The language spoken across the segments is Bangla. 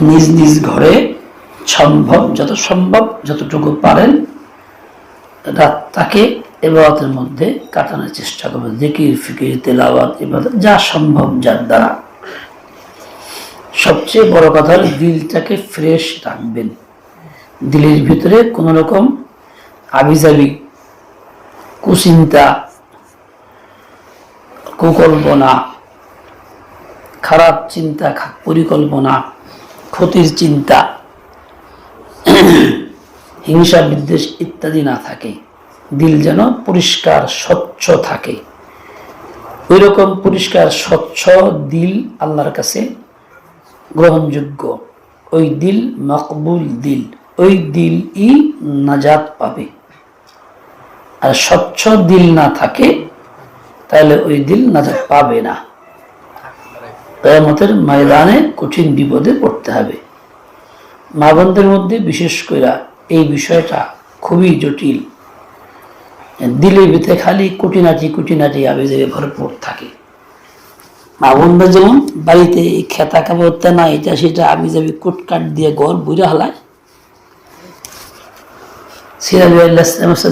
নিজ নিজ ঘরে সম্ভব, যত সম্ভব, যতটুকু পারেন রাতটাকে এবাদতের মধ্যে কাটানোর চেষ্টা করবেন। জিকির, ফিকির, তেলাওয়াত, ইবাদত, যা সম্ভব, যার দ্বারা। সবচেয়ে বড় কথা হলো দিলটাকে ফ্রেশ রাখবেন। দিলের ভিতরে কোনো রকম আবিজাবি, কুচিন্তা, কুকল্পনা, খারাপ চিন্তা পরিকল্পনা ক্ষতির চিন্তা হিংসা, বিদ্বেষ ইত্যাদি না থাকে। দিল যেন পরিষ্কার, স্বচ্ছ থাকে। ওই রকম পরিষ্কার, স্বচ্ছ দিল আল্লাহর কাছে গ্রহণযোগ্য। ওই দিল মকবুল দিল। ওই দিল ই নাজাত পাবে। আর স্বচ্ছ দিল না থাকে, তাহলে ওই দিল নাজাত পাবে না। কেয়ামতের ময়দানে কঠিন বিপদে পড়তে হবে। মা বোনদের মধ্যে বিশেষ করে এই বিষয়টা খুবই জটিল। দিলে ভিতরে খালি কুটিনাটি কুটিনাটি আবেজে ভরপুর থাকে। মা বোনরা যেমন বাড়িতে খেতা কাপড়টা না, এটা সেটা আমি যাবি কুটকাট দিয়ে ঘর বুড়ে হালায়। সিরাজ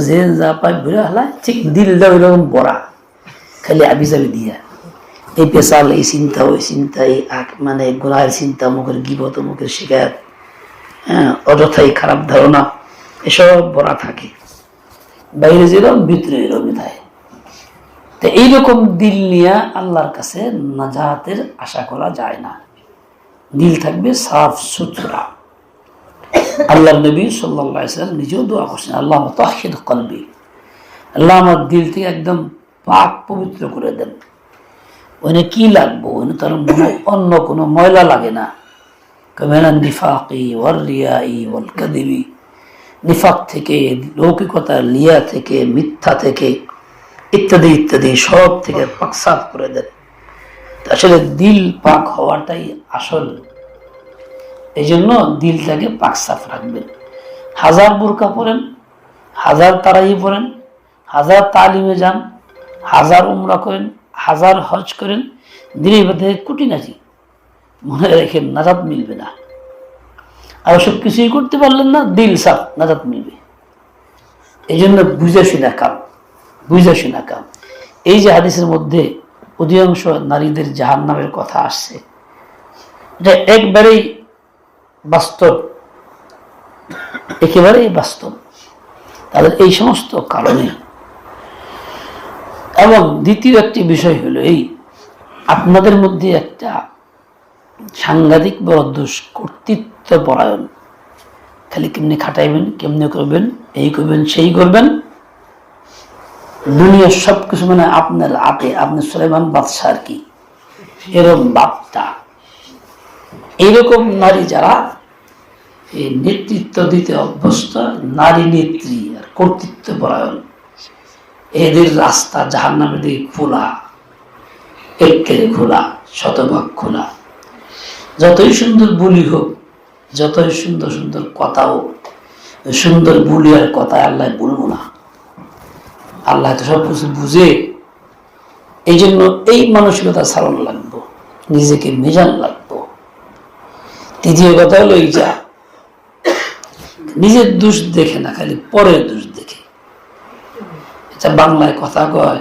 যে যা পায় বুড়ে হালায়, ঠিক দিলটা ওই রকম বড়া, খালি আবি যাবি দিয়া। এই পেশাল এই চিন্তা ওই চিন্তা এই মানে গোড়ার চিন্তা, মুখের গিবত, মুখের শিকায়ত হ্যাঁ অযথাই খারাপ ধারণা, এসব বড়া থাকে। বাইরে যেরকম ভিতরে এরকমই থাকে তো এইরকম দিল নিয়ে আল্লাহর কাছে নাজাহাতের আশা করা যায় না। দিল থাকবে সাফ সুতরা। আল্লাহ নবী সাল্লাম নিজেও দোয়া করছেন, আল্লাহ তাহিদ কলবি। আল্লাহ আমার দিলকে একদম পাক পবিত্র করে দেন। ওখানে কি লাগবো? ওখানে তার মনে অন্য কোনো ময়লা লাগে না। কমেনা নিফাকি ওয়ার রিয়াই ওয়াল কাদিবি নিফাক থেকে, লৌকিকতা লিয়া থেকে, মিথ্যা থেকে, ইত্যাদি ইত্যাদি সব থেকে পাকসাত করে দেন। আসলে দিল পাক হওয়াটাই আসল। এই জন্য দিলটাকে পাকসাফ রাখবেন। হাজার বোরকা পরেন, হাজার তারাই পড়েন হাজার তালিমে যান, হাজার উমরা করেন হাজার হজ করেন, দিনের মধ্যে কুটিনাটি। মনে রেখে নাজাত মিলবে না। আর সব কিছুই করতে পারলেন না, দিল সাফ, নাজাত মিলবে। এই জন্য বুঝে শুনা কাম, বুঝে শুনা কাম। এই যে হাদিসের মধ্যে অধিকাংশ নারীদের জাহান নামের কথা আসছে, এটা একবারেই বাস্তব, একেবারেই বাস্তব। তাদের এই সমস্ত কারণে এবং দ্বিতীয় একটি বিষয় হলো এই, আপনাদের মধ্যে একটা সাংঘাতিক বড় দোষ কর্তৃত্ব পরায়ণ। খালি কেমনি খাটাইবেন, কেমনে করবেন, এই করবেন, সেই করবেন। দুনিয়ার সব কিছু মানে আপনার হাতে আপনি সুলেমান বাদশাহ আর কি? এরকম বাপটা। এইরকম নারী যারা এই নেতৃত্ব দিতে অভ্যস্ত, নারী নেত্রী আর কর্তৃত্ব পরায়ণ। এদের রাস্তা জাহার নামে দিকে খোলা একেরে খোলা, শতভাগ খোলা। যতই সুন্দর বুলি হোক, যতই সুন্দর সুন্দর কথা হোক, সুন্দর বুলি আর কথা আল্লাহ বলব না। আল্লাহ তো সব কিছু বুঝে এই জন্য এই মানসিকতা সারণ লাগবো, নিজেকে মেজান লাগবো। তৃতীয় কথা হলো এই যা, নিজের দোষ দেখে না, খালি পরের দোষ এটা বাংলায় কথা কয়।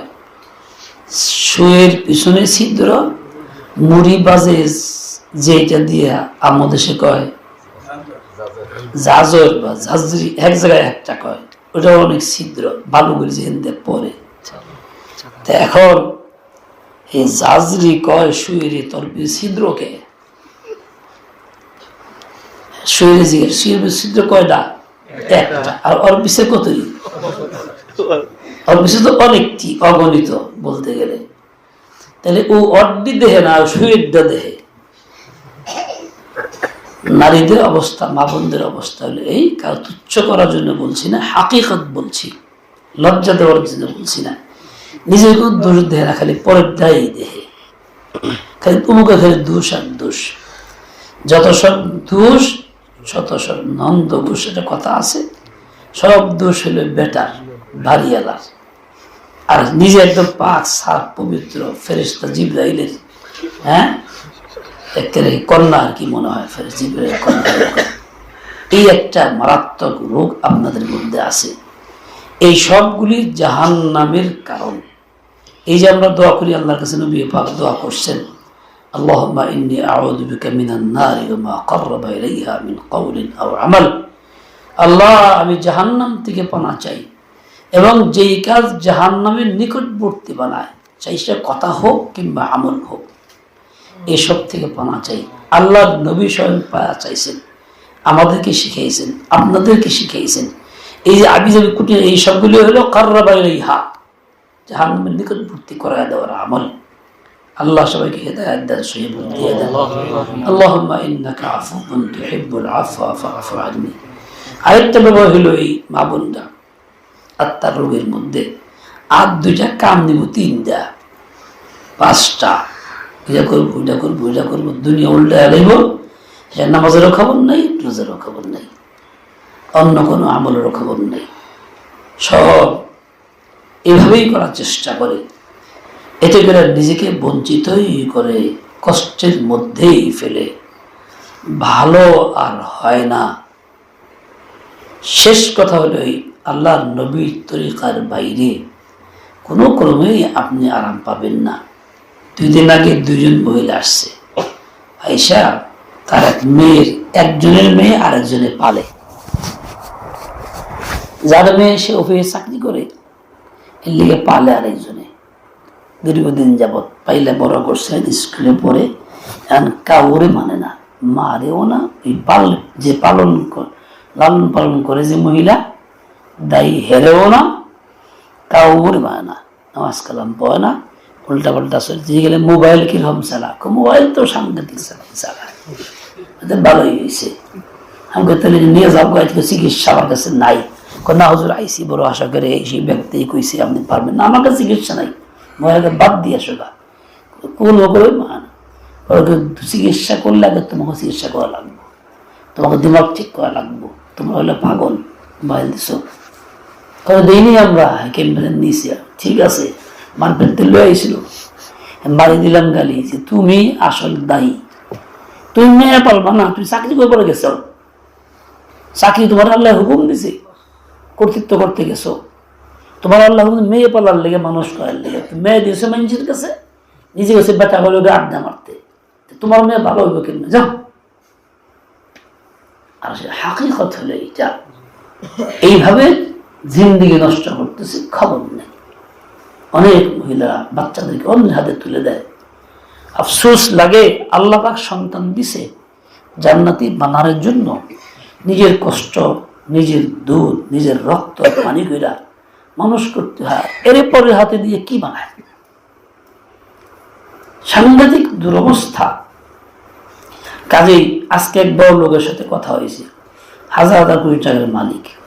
শুয়ের পিছনে ছিদ্র, মুড়ি বাজে যেটা দিয়ে আমাদেশে কয়। জাজর বা জাজরি এক জায়গায় একটা কয়। ওটা অনেক ছিদ্র বালুগুলি যেখান পরে তা এখন এই জাজরি কয় শুয়েরে তোর পিছনে ছিদ্রকে? শুয়েরে জিজ্ঞেস পিছনে ছিদ্র কয়টা? একটা। আর পিছিয়ে কতই? তো অনেকটি অগণিত বলতে গেলে। তাহলে ও অড্ডি দেহে না শুয়েরটা দেহে। নারীদের অবস্থা, মা বোনদের অবস্থা হলো এই, কারও তুচ্ছ করার জন্য বলছি না, হাকিকত বলছি, লজ্জা দেওয়ার জন্য বলছি না। নিজের কোনো দোষ দেহে না, খালি পরের দায়ী দেহে। খালি তুমুকে খালি দোষ আর দোষ। যত সব দোষ শত সব নন্দ দোষ, একটা কথা আছে, সব দোষ হলো বেটার ভারিয়ালার আর নিজে একদম পাক সাফ পবিত্র ফেরিস্তা জিব্রাইলের হ্যাঁ একেবারে কন্যা আর কি মনে হয় ফের জিব্রাইল কন্যা এরকম। এই একটা মারাত্মক রোগ আপনাদের মধ্যে আছে এই সবগুলি জাহান নামের কারণ এই যে আমরা দোয়া করি আল্লাহর কাছে নবী পাক দোয়া করছেন اللهم إني أعوذ بك من النار وما قرب إليها من قول أو عمل আল্লাহ আমি জাহান্নাম থেকে পানা চাই এবং যেই কাজ জাহান্নামের নিকটবর্তী বানায়, চাই সে কথা হোক কিংবা আমল হোক এসব থেকে পানা চাই। আল্লাহ নবী স্বয়ং পায়া চাইছেন, আমাদেরকে শিখিয়েছেন, আপনাদেরকে শিখিয়েছেন। এই যে আবি যাবি কুটি এই সবগুলি হলো কার্রাবাইল ইহা জাহান্নামের নিকটবর্তী করা দেওয়ার আমল। আল্লাহ সবাইকে সহি দিয়ে দেন। আল্লাহুম্মা ইন্নাকা আফুউন তুহিব্বুল আফওয়া ফাআফু আননি। আরেকটা ব্যাপার হলো এই মা আত্মার রোগের মধ্যে। আর দুইটা কাম নিব তিনটা, পাঁচটা। এটা করব ওইটা করব ওইটা করব, দুনিয়া উল্টা এলাইব সে নামাজেরও খবর নেই, রোজেরও খবর নেই। অন্য কোনো আমলেরও খবর নেই। সব এভাবেই করার চেষ্টা করে। এতে করে নিজেকে বঞ্চিতই করে, কষ্টের মধ্যেই ফেলে। ভালো আর হয় না। শেষ কথা হলো এই আল্লাহর নবীর তরিকার বাইরে কোনো ক্রমেই আপনি আরাম পাবেন না। দুই দিন আগে দুজন মহিলা আসছে। আইসা তার এক মেয়ের, একজনের মেয়ে আরেকজনে পালে। যার মেয়ে সে অফিসে চাকরি করে, এর লিগে পালে আরেকজনে। দীর্ঘদিন যাবৎ পাইলে বড় করছে, স্কুলে পড়ে, এখন কাউরে মানে না, মারেও না। এই পাল, যে পালন লালন পালন করে যে মহিলা দায়ী হেরেও না কাউরে মানে না। নামাজ কালাম পড়ে না উল্টা পাল্টা চলছে গেলে মোবাইল কীরকম চালা মোবাইল তো সাংঘাতিক চালা ভালোই হয়েছে। আমাকে তাহলে নিয়ে যাও গাইতে চিকিৎসা আমার কাছে নাই। কন্যা হুজুর, আইসি, বড় আশা করে সেই ব্যক্তি কইছে, আপনি পারবেন না। আমার কাছে চিকিৎসা নাই। মহিলাকে বাদ দিয়ে আসো গা। কোন করে মান চিকিৎসা করলে আগে তোমাকে চিকিৎসা করা লাগবে। তোমাকে দিমাগ ঠিক করা লাগবে। তোমরা হলে পাগল। মোবাইল দিছ। তবে দিইনি আমরা? নিয়েছি ঠিক আছে। মারপেট লয়ে আইছিল। বাড়ি দিলাম গালি যে, তুমি আসল দায়ী। তুমি মেয়ে পারবা না, তুমি চাকরি করে গেছো? চাকরি তোমার আল্লাহ হুকুম দিছে। কর্তৃত্ব করতে গেছো। তোমার আল্লাহ হুকুম মেয়ে পালার লেগে, মানুষ করার লেগে। মেয়ে দিয়েছে মানুষের কাছে, নিজে গেছে বেটা হলো আড্ডা মারতে। তোমার মেয়ে ভালো হইব কেন যাও। আর সে হাকিকত হলো এইটা। এইভাবে জিন্দিগি নষ্ট করতেছে, খবর নেই। অনেক মহিলারা বাচ্চাদেরকে অন্যের হাতে তুলে দেয়। আফসোস লাগে, আল্লাহ পাক সন্তান দিছে জান্নাতি বানানোর জন্য। নিজের কষ্ট, নিজের দুধ, নিজের রক্ত পানি কইরা মানুষ করতে হয়। এর পরে হাতে দিয়ে কি বানায়? সাংঘাতিক দুরবস্থা। কাজেই আজকে এক বড় লোকের সাথে কথা হয়েছে। হাজার হাজার কোটি টাকার মালিক।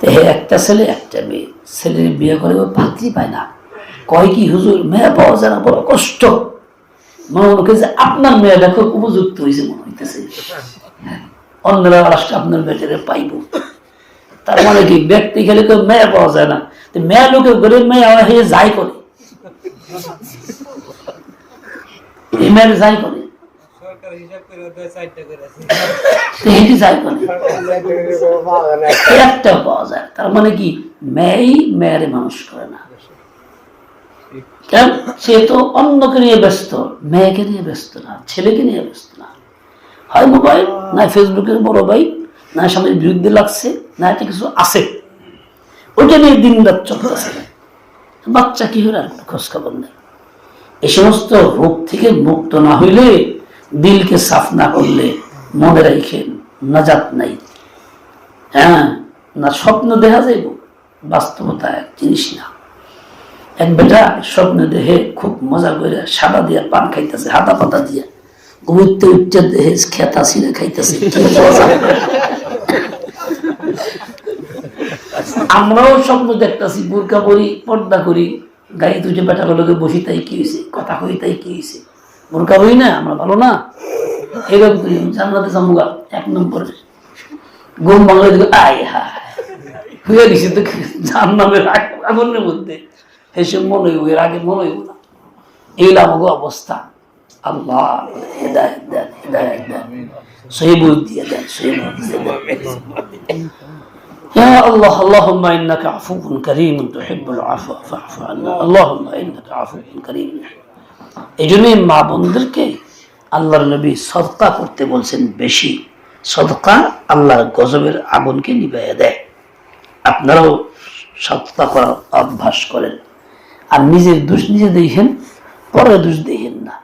তো হে একটা ছেলে একটা মেয়ে। ছেলের বিয়ে করে ও পাত্রী পায় না। কয় কি হুজুর মেয়ে পাওয়া যায় না বড় কষ্ট। মনে মনে যে আপনার মেয়েটা খুব উপযুক্ত হয়েছে মনে হইতেছে। অন্যরা রাষ্ট্র আপনার বেটারে পাইব। তার মানে কি ব্যক্তি খেলে কেউ মেয়ে পাওয়া যায় না। তো মেয়ে লোকে গরিব মেয়ে আমার হয়ে যাই করে। মেয়ের যাই করে। সরকার হিসাব করে ওদের চারটা করে আছে। তো হেঁটে যাই করে। একটা পাওয়া তার মানে কি? মেয়েই মেয়েরে মানুষ করে না। কেন? সে তো অন্যকে নিয়ে ব্যস্ত, মেয়েকে নিয়ে ব্যস্ত না, ছেলেকে নিয়ে ব্যস্ত না। হয় মোবাইল, না ফেসবুকের বড় ভাই, না স্বামীর বিরুদ্ধে লাগছে, না একটা কিছু আছে। ওইটা নিয়ে দিন রাত চলতেছে। বাচ্চা কি হলে? আর খোঁজ খবর নেই। এ সমস্ত রোগ থেকে মুক্ত না হইলে দিলকে সাফ না করলে মনে রাখেন, নাজাত নাই। হ্যাঁ? না স্বপ্ন দেখা যাইব বাস্তবতা এক জিনিস না। এক বেটা স্বপ্ন দেহে খুব মজা করে সাদা দিয়া পান খাইতেছে, হাতা পাতা দিয়া। ঘুরতে উঠতে দেহে খেতা ছিঁড়ে খাইতেছে আমরাও স্বপ্ন দেখতেছি, বোরকা পরি, পর্দা করি, গায়ে দুটো বেটা বসি, তাই কি হয়েছে কথা কই, তাই কি হয়েছে বোরকা বই না, আমরা ভালো না। এরকম করি জানলাতে জামুগা এক নম্বর। ঘুম বাংলা দিকে আয় হায়। হয়ে গেছে তো জান নামের আগুনের মধ্যে এসে মনে হইব এর আগে মনে হইব না এই আমাকে অবস্থা আল্লাহ হেদায়ত দেন হেদায়ত দেন সহিবুল দিয়ে দেন সহিবুল দিয়ে দেন يا الله اللهم انك عفو كريم تحب العفو فاعف عنا اللهم انك عفو كريم এই জন্যই মা বোনদেরকে আল্লাহর নবী সদকা করতে বলছেন বেশি সদকা আল্লাহর গজবের আগুনকে নিভাইয়া দেয় আপনারাও সদকা করার অভ্যাস করেন। আর নিজের দোষ নিজে দেখেন, পরে দোষ দেখেন না।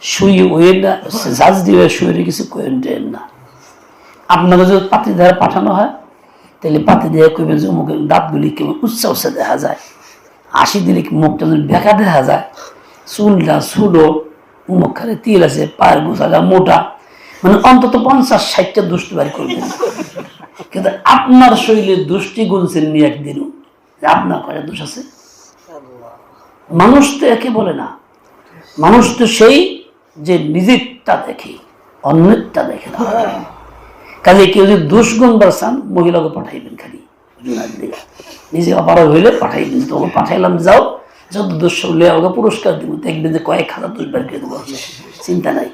শুয়ে ওয়েন না জাজ দিয়ে শুয়ে কিছু দেন না। আপনাকে যদি পাতি দ্বারা পাঠানো হয়, তাহলে পাতি দিয়ে কইবেন যে দাঁতগুলি কেমন উৎসাহ উৎসাহ দেখা যায়। হাসি দিলে মুখটা যদি বেকা দেখা যায়। চুলটা ছুলো মুখ খালে তিল আছে, পায়ের গোছাটা মোটা। মানে অন্তত পঞ্চাশ ষাটটা দুষ্টি বাড়ি করবেন। কিন্তু আপনার শরীরে দুষ্টি গুনছেন নি একদিনও। আপনার কয়টা দোষ আছে? মানুষ তো একে বলে না। মানুষ তো সেই যে নিজেরটা দেখে, অন্যেরটা দেখে না। কাজে কেউ যদি দোষ গুণ চান মহিলাকে পাঠাইবেন খালি। নিজে অপারগ হইলে পাঠাইবেন। তখন পাঠাইলাম, যাও, যত দোষ হলে ওকে পুরস্কার দিব। দেখবেন যে কয়েক হাজার দোষ বের করে দেবো। চিন্তা নাই।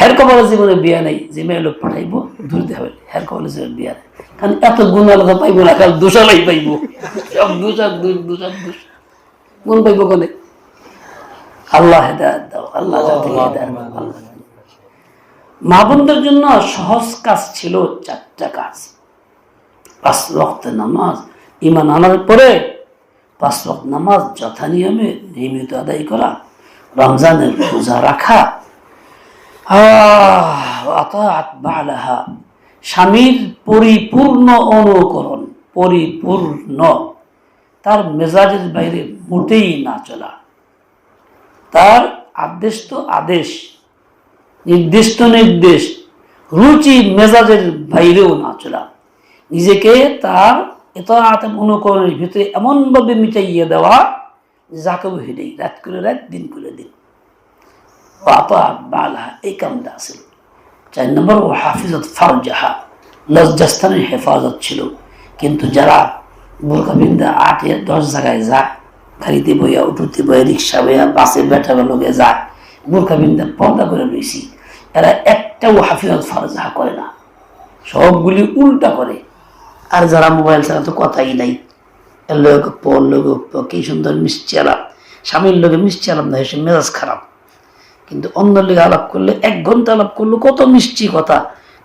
হের কপালের জীবনে বিয়া নেই যে মেয়ে লোক পাঠাইবো ধরতে হবে। হের কপালের জীবনে বিয়া নেই। কারণ এত গুণ আলাদা পাইবো না কাল দোষালাই পাইবো। সব দোষ আর দোষ দোষ আর দোষ। গুণ পাইবো কোনে? আল্লাহ হেদায়ত দাও আল্লাহ আল্লাহ মা বোনদের জন্য সহজ কাজ ছিল চারটা কাজ। পাঁচ রক্ত নামাজ ইমান আনার পরে পাঁচ রক্ত নামাজ যথা নিয়মে নিয়মিত আদায় করা রমজানের রোজা রাখা বালাহা, স্বামীর পরিপূর্ণ অনুকরণ, পরিপূর্ণ। তার মেজাজের বাইরে মোটেই না চলা। তার আদেশ তো আদেশ, নির্দিষ্ট নির্দেশ, রুচি মেজাজের বাইরেও না চলা। নিজেকে তার এত আতম অনুকরণের ভিতরে এমনভাবে মিটাইয়ে দেওয়া যাকে হেডেই রাত করে রাত, দিন করে দিন। বাবা বালা এই কামটা আছিল চার নম্বর ও হাফিজত ফারজাহা লজ্জাস্থানের হেফাজত ছিল কিন্তু যারা বোরকা বিন্দা আটে দশ জায়গায় যায় গাড়িতে বইয়া উঠুতে বইয়া রিক্সা বইয়া বাসে বেটা লোকে যায় বোরকা বিন্দা পর্দা করে রয়েছি এরা একটাও হাফিজত ফারজাহা করে না সবগুলি উল্টা করে আর যারা মোবাইল ছাড়া তো কথাই নাই লোক পর লোক কি সুন্দর মিষ্টি আলাপ স্বামীর লোকে মিষ্টি আলাপ না সে মেজাজ খারাপ কিন্তু অন্য লোকে আলাপ করলে এক ঘণ্টা আলাপ করল কত মিষ্টি কথা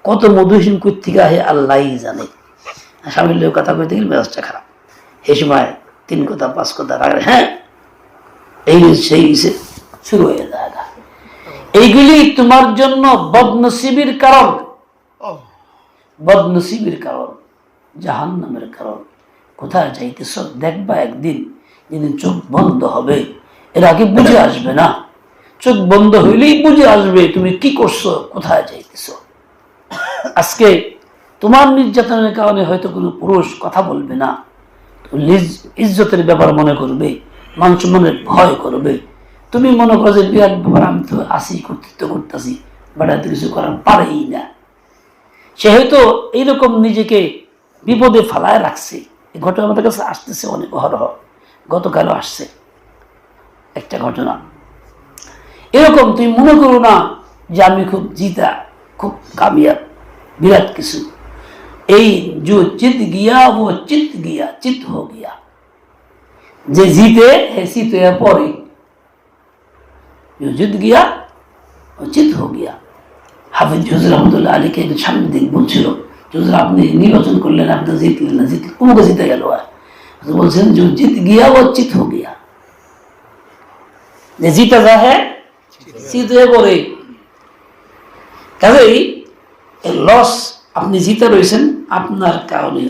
কত মধুহীন কর্তিকা আহে আল্লাহ জানে। স্বামীর লোক কথা কইতে গেলে মেজাজটা খারাপ। এই সময় তিন কথা পাঁচ কথা রাখলে হ্যাঁ এই সেই শুরু হয়ে যায়। এইগুলি তোমার জন্য বদনসিবির কারণ। বদনসিবের কারণ জাহান নামের কারণ। কোথায় যাইতেছ? দেখবা একদিন যেদিন চোখ বন্ধ হবে। এর আগে বুঝে আসবে না। চোখ বন্ধ হইলেই বুঝে আসবে, তুমি কি করছ, কোথায় যাইতেছ? আজকে তোমার নির্যাতনের কারণে হয়তো কোনো পুরুষ কথা বলবে না ইজ্জতের ব্যাপার মনে করবে মানুষ মনে ভয় করবে। তুমি মনে করো যে বিরাট ব্যাপার, আমি তো আসি কর্তৃত্ব করতেছি বেড়াতে কিছু করার পারেই না। সে হয়তো এইরকম নিজেকে বিপদে ফালায় রাখছে। এই ঘটনা আমাদের কাছে আসতেছে অনেক অহরহ। গতকালও আসছে। একটা ঘটনা। এরকম তুমি মনে করো না যে আমি খুব জিতা খুব কামিয়াব বিরাট কিছু এই जो चित गया वो चित गया चित हो गया যে জিতে হে চিত হয়ে পড়ে जो জিত গিয়া ও চিত হো গিয়া হাফিজ জুজুর রহমতুল্লাহ আলীকে একটু সামনে দিন বলছিল জুজুর আপনি নির্বাচন করলেন আপনি তো জিতলেন না জিত কোমকে জিতে গেল আর তো বলছেন যে জিত গিয়া ও চিত হো গিয়া যে জিতে যা হ্যাঁ হয়ে পড়ে কাজেই লস আপনি জিতে রয়েছেন, আপনার কারণে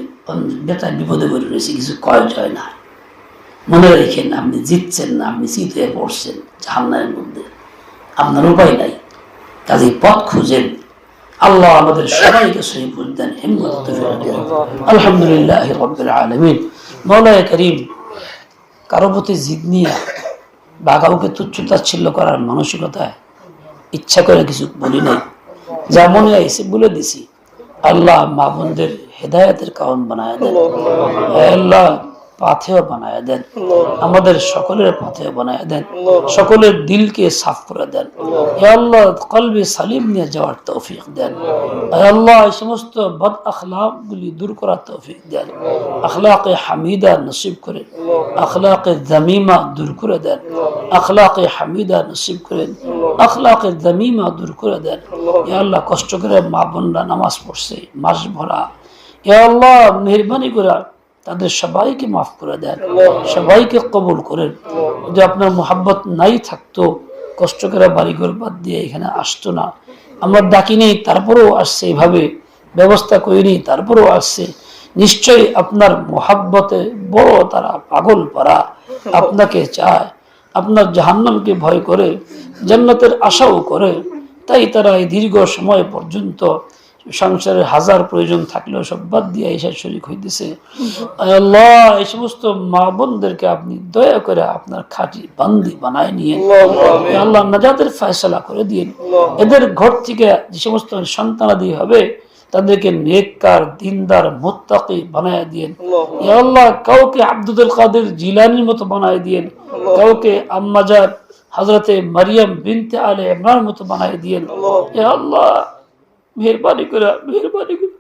বেটা বিপদে পড়ে রয়েছে, কিছু কয় না মনে রেখেন, আপনি জিতছেন না, আপনি হয়ে পড়ছেন মধ্যে। আপনার উপায় নাই। কাজে পথ খুঁজেন। আল্লাহ আমাদের সবাইকে সহি বুঝ দেন হিম্মত আলহামদুলিল্লাহ আলামিন। করিম, কারও প্রতি জিদ নিয়ে বা কাউকে তুচ্ছ তাচ্ছিল্য করার মানসিকতায় ইচ্ছা করে কিছু বলি নাই। যা মনে হয়েছে বলে দিছি। আল্লাহ মা বোনদের হেদায়তের কারণ বানায় দেন। আল্লাহ পাথেয় বানায় দেন। আমাদের সকলের পাথেয় বানায় দেন। সকলের দিলকে সাফ করে দেন। আল্লাহ। কলবে সালিম নিয়ে যাওয়ার তৌফিক দেন। আল্লাহ। এই সমস্ত বদ আখলাক গুলি দূর করার তৌফিক দেন। আখলাকে হামিদা নসিব করে আখলাকে জামিমা দূর করে দেন। আখলাকে হামিদা নসিব করেন আখলাকে জামিমা দূর করে দেন। এ আল্লাহ কষ্ট করে মা বোনরা নামাজ পড়ছে মাস ভরা। এ আল্লাহ মেহরবানি করে তাদের সবাইকে মাফ করে দেন, সবাইকে কবুল করেন। যদি আপনার মোহাব্বত নাই থাকতো, কষ্ট করে বাড়িঘর বাদ দিয়ে এখানে আসতো না। আমরা ডাকিনি, তারপরেও আসছে এইভাবে ব্যবস্থা করিনি, তারপরেও আসছে। নিশ্চয়ই আপনার মোহাব্বতে বড় তারা পাগল পারা আপনাকে চায়। আপনার জাহান্নামকে ভয় করে, জান্নাতের আশাও করে। তাই তারা এই দীর্ঘ সময় পর্যন্ত সংসারের হাজার প্রয়োজন থাকলেও সব বাদ দিয়ে এসে শরিক হইতেছে। আল্লাহ এই সমস্ত মা বোনদেরকে আপনি দয়া করে আপনার খাঁটি বান্দি বানায় নিয়ে। আল্লাহ নাজাদের ফয়সলা করে দিন এদের ঘর থেকে যে সমস্ত সন্তানাদি হবে তাদেরকে নেককার দিনদার মোত্তাকি বানায় দিয়েন। আল্লাহ কাউকে আব্দুল কাদের জিলানির মতো বানায় দিয়েন। কাউকে আম্মাজার হজরতে মারিয়াম বিনতে আলে ইমরান মতো বানায় দিয়েন। আল্লাহ মেহরবানি করে মেহরবানি করে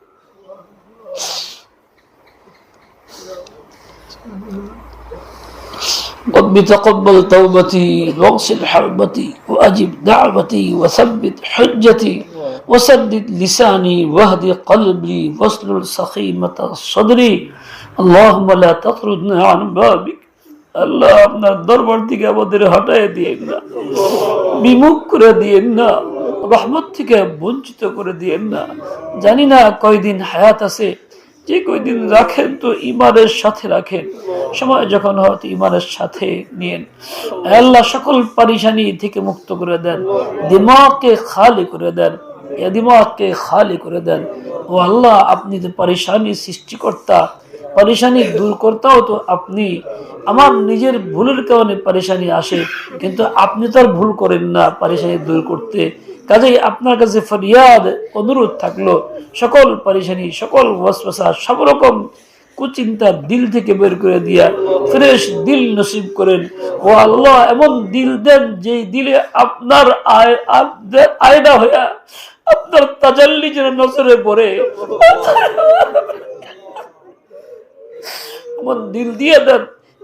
رب تقبل توبتي واغسل حربتي واجب دعوتي وثبت حجتي وسدد لساني واهد قلبي واسلل سخيمة صدري اللهم لا تطردنا عن بابك আল্লাহ আপনার দরবার থেকে আমাদের হটাই দিয়েন না বিমুখ করে দিয়েন না রহমত থেকে বঞ্চিত করে দিয়েন না। জানি না কয়দিন হায়াত আছে, যে কয়দিন রাখেন তো ইমানের সাথে রাখেন। সময় যখন হয়তো ইমানের সাথে নিয়েন। আল্লাহ, সকল পারিশানি থেকে মুক্ত করে দেন, দিমাগকে খালি করে দেন দিমাগকে খালি করে দেন। ও আল্লাহ, আপনি তো পারিশানি সৃষ্টিকর্তা, পারিশানি দূর করতেও তো আপনি। আমার নিজের ভুলের কারণে পারিশানি আসে, কিন্তু আপনি তো আর ভুল করেন না পারিশানি দূর করতে। কাজেই আপনার কাছে ফরিয়াদ, অনুরোধ থাকল। সকল পারিশানি, সকল ওয়াসওয়াসা, সব রকম কুচিন্তা দিল থেকে বের করে দিয়া ফ্রেশ দিল নসিব করেন। ও আল্লাহ, এমন দিল দেন যে দিলে আপনার আয় আয়না হইয়া আপনার তাজাল্লি যেন নজরে পড়ে। এমন দিল দিয়ে দেন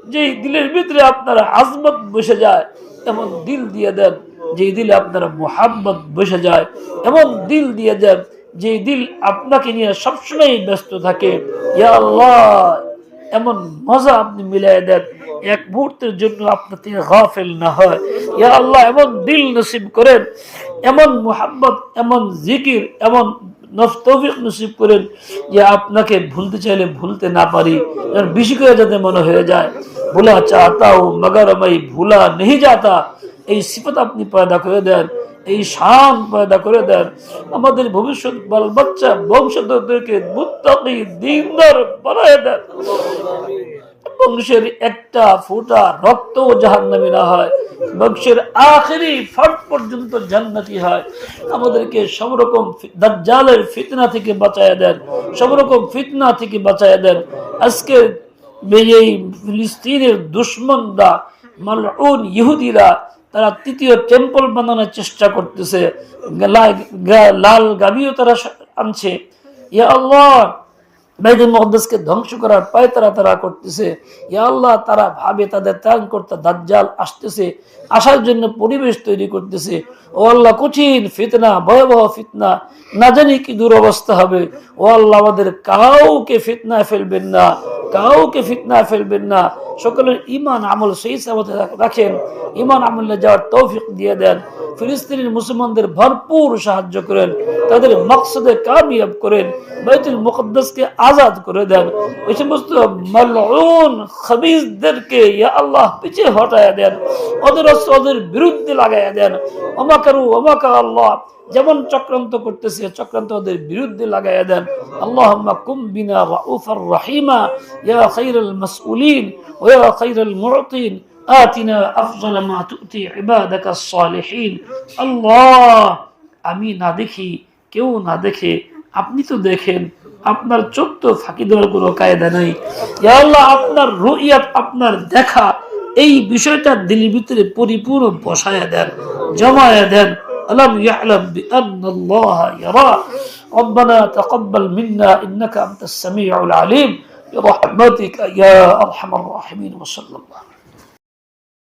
যে দিলের ভিতরে আপনার আজমত বসে যায়, এমন দিল দিয়ে দেন যে দিলে আপনার মোহাম্মত বসে যায়, এমন দিল দিয়ে দেন যে দিল আপনাকে নিয়ে সবসময় ব্যস্ত থাকে। ইয়া আল্লাহ, এমন মজা আপনি মিলাই দেন, এক মুহূর্তের জন্য আপনার থেকে গাফেল না হয়। ইয়া আল্লাহ, এমন দিল নসিব করেন, এমন মোহাম্মত এমন জিকির, এমন নফ- তৌফিক নসিব করেন যে আপনাকে ভুলতে চাইলে ভুলতে না পারি বেশি করে যাতে মনে হয়ে যায়। ভুলা চাহতা ও মগর আমি ভুলা নেই যাতা। এই সিফত আপনি পয়দা করে দেন, এই শান পয়দা করে দেন, আমাদের ভবিষ্যৎ বাল বাচ্চা বংশধরদেরকে মুত্তাকি দিনদার বানায় দেন। বংশের একটা ফোঁটা রক্ত জাহান্নামি না হয়, বংশের আখেরি ফাট পর্যন্ত জান্নাতি হয়। আমাদেরকে সব রকম দাজ্জালের ফিতনা থেকে বাঁচায় দেন, সব রকম ফিতনা থেকে বাঁচায় দেন। আজকে এই ফিলিস্তিনের দুশ্মনরা, মালউন, ইহুদিরা তারা তৃতীয় টেম্পল বানানোর চেষ্টা করতেছে। লাল গাবিও তারা আনছে। ইয়া আল্লাহ বাইদুল মকদ্দাসকে ধ্বংস করার পায় তারা তারা করতেছে। ইয়া আল্লাহ, তারা ভাবে তাদের ত্রাণ করতে দাজ্জাল আসতেছে, আসার জন্য পরিবেশ তৈরি করতেছে। ও আল্লাহ, কঠিন ফিতনা, ভয়াবহ ফিতনা, না জানি কি দুরবস্থা হবে। ও আল্লাহ, আমাদের কাউকে ফিতনায় ফেলবেন না, কাউকে ফিতনায় ফেলবেন না। সকলের ইমান আমল সেই সামতে রাখেন। ইমান আমলে যাওয়ার তৌফিক দিয়ে দেন। ফিলিস্তিনের মুসলমানদের ভরপুর সাহায্য করেন, তাদের মকসদে কামিয়াব করেন, বাইতুল মুকদ্দাসকে আজাদ করে দেন। ওই সমস্ত মালউন খবিজদেরকে ইয়া আল্লাহ পিছিয়ে হটায় দেন, ওদের ওদের বিরুদ্ধে লাগাইয়া দেন। অমাকারু অমাকা আল্লাহ, যেমন চক্রান্ত করতেছে, চক্রান্ত ওদের বিরুদ্ধে লাগাইয়া দেন। আল্লাহুম্মা কুম বিনা রাউফার রাহিমা, ইয়া খাইরাল মাসউলিন, ওয়া খাইরাল মুতিন آتنا أفضل ما تؤتي عبادك الصالحين الله আমি না দেখি কেউ না দেখে আপনি তো দেখেন আপনার চোখ তো ফাঁকি দেওয়ার কোনো কায়দা নেই ইয়া আল্লাহ আপনার রুইয়াত আপনার দেখা এই বিষয়টা দিলের ভিতরে পরিপূর্ণ বসায়া দেন জমায়া দেন ألم يعلم بأن الله يرى ربنا تقبل منا إنك أنت السميع العليم برحمتك يا أرحم الراحمين وصلى الله